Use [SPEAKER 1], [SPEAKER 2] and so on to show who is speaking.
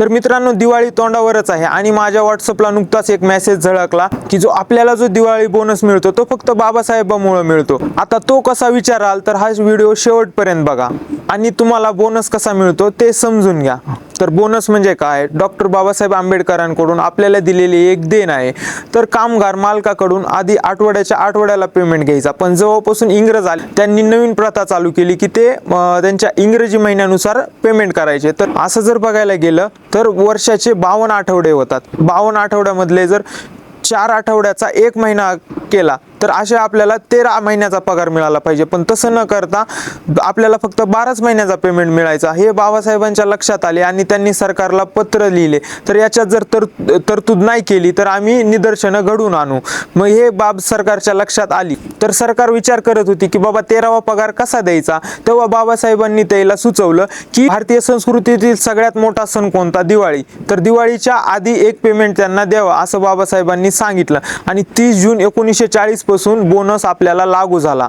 [SPEAKER 1] तर मित्रांनो दिवाळी तोंडावरच आहे आणि माझ्या व्हॉट्सअपला नुकताच एक मेसेज झळकला की जो आपल्याला जो दिवाळी बोनस मिळतो तो फक्त बाबासाहेबामुळे मिळतो. आता तो कसा विचाराल तर हा व्हिडिओ शेवटपर्यंत बघा. आणि तुम्हाला बोनस कसा मिळतो ते समजून घ्या. तर बोनस म्हणजे काय? डॉक्टर बाबासाहेब आंबेडकरांकडून आपल्याला दिलेली एक देण आहे. तर कामगार मालकाकडून आधी आठवड्याच्या आठवड्याला पेमेंट घ्यायचा. पण जवळपासून इंग्रज आले त्यांनी नवीन प्रथा चालू केली की ते त्यांच्या इंग्रजी महिन्यानुसार पेमेंट करायचे. तर असं जर बघायला गेलं तर वर्षाचे बावन्न आठवडे होतात. बावन्न आठवड्यामधले जर चार आठवड्याचा एक महिना केला तर अशा आपल्याला तेरा महिन्याचा पगार मिळाला पाहिजे. पण तसं न करता आपल्याला फक्त बाराच महिन्याचा पेमेंट मिळायचा. हे बाबासाहेबांच्या लक्षात आले आणि त्यांनी सरकारला पत्र लिहिले. तर याच्यात जर तर तरतूद नाही केली तर आम्ही निदर्शनं घडून आणू. मग हे बाब सरकारच्या लक्षात आली. तर सरकार विचार करत होती की बाबा तेरावा पगार कसा द्यायचा? तेव्हा बाबासाहेबांनी त्याला सुचवलं की भारतीय संस्कृतीतील सगळ्यात मोठा सण कोणता? दिवाळी. तर दिवाळीच्या आधी एक पेमेंट त्यांना द्यावा असं बाबासाहेबांनी सांगितलं. आणि तीस जून एकोणीसशे चाळीसपासून बोनस आपल्याला लागू झाला.